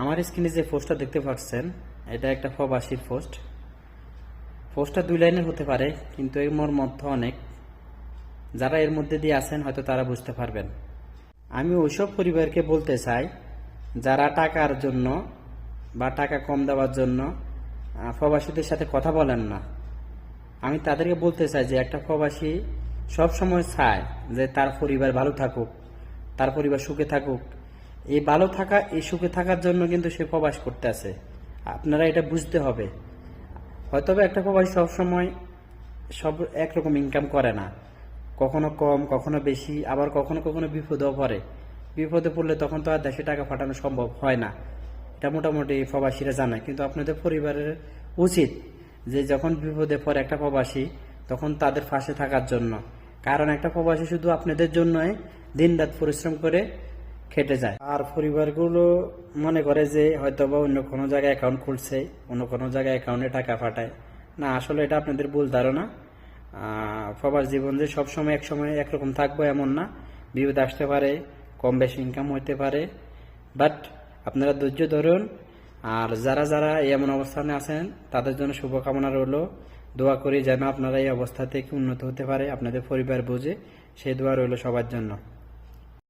আমার স্ক্রিনে যে পোস্টটা দেখতে পাচ্ছেন, এটা একটা প্রবাসীর পোস্ট। পোস্টটা দুই লাইনের হতে পারে, কিন্তু এর মোর মধ্যে অনেক। যারা এর মধ্যে দিয়ে আছেন, হয়তো তারা বুঝতে পারবেন। আমি ওইসব পরিবারকে বলতে চাই, যারা টাকার জন্য বা টাকা কম দেওয়ার জন্য প্রবাসীদের সাথে কথা বলেন না। আমি তাদেরকে বলতে চাই যে, একটা প্রবাসী সব সময় চায় যে তার পরিবার ভালো থাকুক, তার পরিবার সুখে থাকুক। এই ভালো থাকা, এই সুখে থাকার জন্য কিন্তু সে প্রবাস করতে আছে। আপনারা এটা বুঝতে হবে। হয়তো একটা প্রবাসী সবসময় সব একরকম ইনকাম করে না। কখনো কম, কখনো বেশি, আবার কখনো কখনো বিপদেও পড়ে। বিপদে পড়লে তখন তো আর দেশে টাকা পাঠানো সম্ভব হয় না। এটা মোটামুটি প্রবাসীরা জানে। কিন্তু আপনাদের পরিবারের উচিত যে যখন বিপদে পড়ে একটা প্রবাসী, তখন তাদের পাশে থাকার জন্য। কারণ একটা প্রবাসী শুধু আপনাদের জন্যই দিন রাত পরিশ্রম করে খেটে যায়। আর পরিবারগুলো মনে করে যে হয়তো বা অন্য কোনো জায়গায় অ্যাকাউন্ট খুলছে, অন্য কোনো জায়গায় অ্যাকাউন্টে টাকা পাঠায় না, আসলে এটা আপনাদের ভুল ধারণা। প্রবাস জীবন যে সবসময় এক সময় একরকম থাকব এমন না। বিপদ আসতে পারে, কম বেশি ইনকাম হইতে পারে। বাট আপনারা ধৈর্য ধরুন, আর যারা যারা এমন অবস্থানে আছেন, তাদের জন্য শুভকামনা রইল। দোয়া করি যেন আপনারা এই অবস্থা থেকে উন্নত হতে পারে, আপনাদের পরিবার বুঝে সেই দোয়া রইল সবার জন্য।